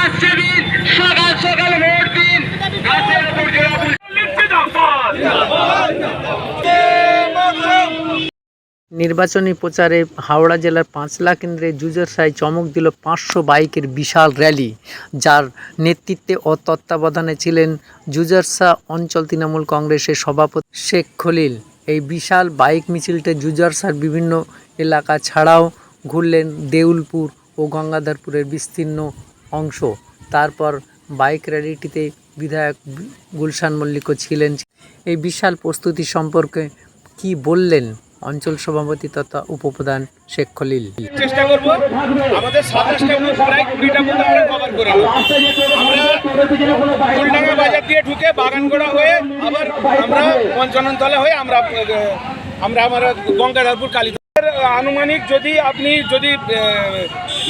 আসছে দিন, সকাল সকাল ভোট দিন নির্বাচনী প্রচারে হাওড়া জেলার পাঁচলা কেন্দ্রে জুজেরসায় চমক দিল পাঁচশো বাইকের বিশাল র্যালি, যার নেতৃত্বে ও তত্ত্বাবধানে ছিলেন জুজারসা অঞ্চল তৃণমূল কংগ্রেসের সভাপতি শেখ খলিল। এই বিশাল বাইক মিছিলটি জুজারসার বিভিন্ন এলাকা ছাড়াও ঘুরলেন দেউলপুর ও গঙ্গাধরপুরের বিস্তীর্ণ অংশ। তারপর বাইক র্যালিটিতে বিধায়ক গুলশান মল্লিকও ছিলেন। এই বিশাল প্রস্তুতি সম্পর্কে কি বললেন অঞ্চল সভাপতি তথা উপপ্রধান শেখ খলিল? চেষ্টা করব। আমাদের সাতাশটা বুথ, প্রায় কুড়িটা বুথ আমরা কভার করে আমরা ফুলডাঙ্গা বাজার দিয়ে ঢুকে বাগানগোড়া হয়ে আবার আমরা হয়ে আমরা আমরা আমার গঙ্গাধরপুর কালী আনুমানিক যদি আপনি, যদি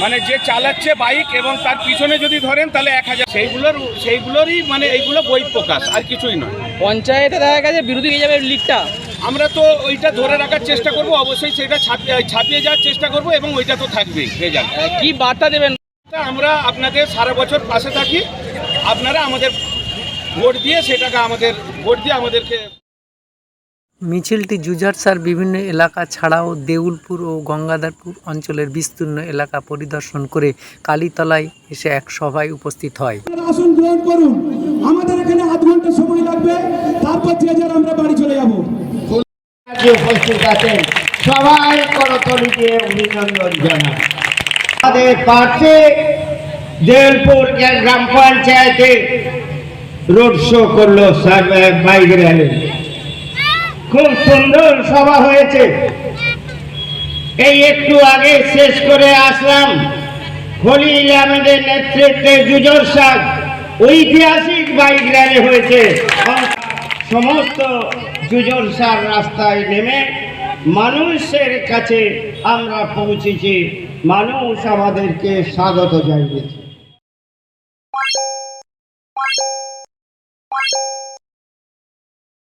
মানে যে চালাচ্ছে বাইক এবং তার পিছনে যদি ধরেন তাহলে এক হাজার। সেইগুলোর সেইগুলোরই মানে এইগুলো বই প্রকাশ আর কিছুই নয়। পঞ্চায়েতে দেখা গেছে বিরোধী হয়ে যাবে লিগটা আমরা তো ওইটা ধরে রাখার চেষ্টা করব অবশ্যই সেটা ছাপিয়ে ছাপিয়ে যাওয়ার চেষ্টা করব এবং ওইটা তো থাকবেই রেজাল্ট কি বার্তা দেবেন? আমরা আপনাদের সারা বছর পাশে থাকি আপনারা আমাদের ভোট দিয়ে সেটাকে আমাদের ভোট দিয়ে আমাদেরকে মিছিলটি জুজারসার বিভিন্ন এলাকা ছাড়াও দেউলপুর ও গঙ্গাধরপুর অঞ্চলের বিস্তীর্ণ এলাকা পরিদর্শন করে কালীতলায় এসে এক সভায় উপস্থিত হয়। আসন গ্রহণ করুন। আমাদের এখানে আধ ঘণ্টা সময় লাগবে। তারপর যে যার আমরা বাড়ি চলে যাব। উপস্থিত আছেন সবাই করতলি দিয়ে অভিনন্দন জানান আমাদের পাশে দেলপুর গ্রাম পঞ্চায়েতে রোড শো করল বাইক র্যালি। খুব সুন্দর সভা হয়েছে। এই একটু আগে শেষ করে আসলাম খলিল আহমেদের নেতৃত্বে জুজর শাক ঐতিহাসিক বাইক র্যালি হয়েছে। সমস্ত জুজর সার রাস্তায় নেমে মানুষের কাছে আমরা পৌঁছেছি। মানুষ আমাদেরকে স্বাগত জানিয়েছে।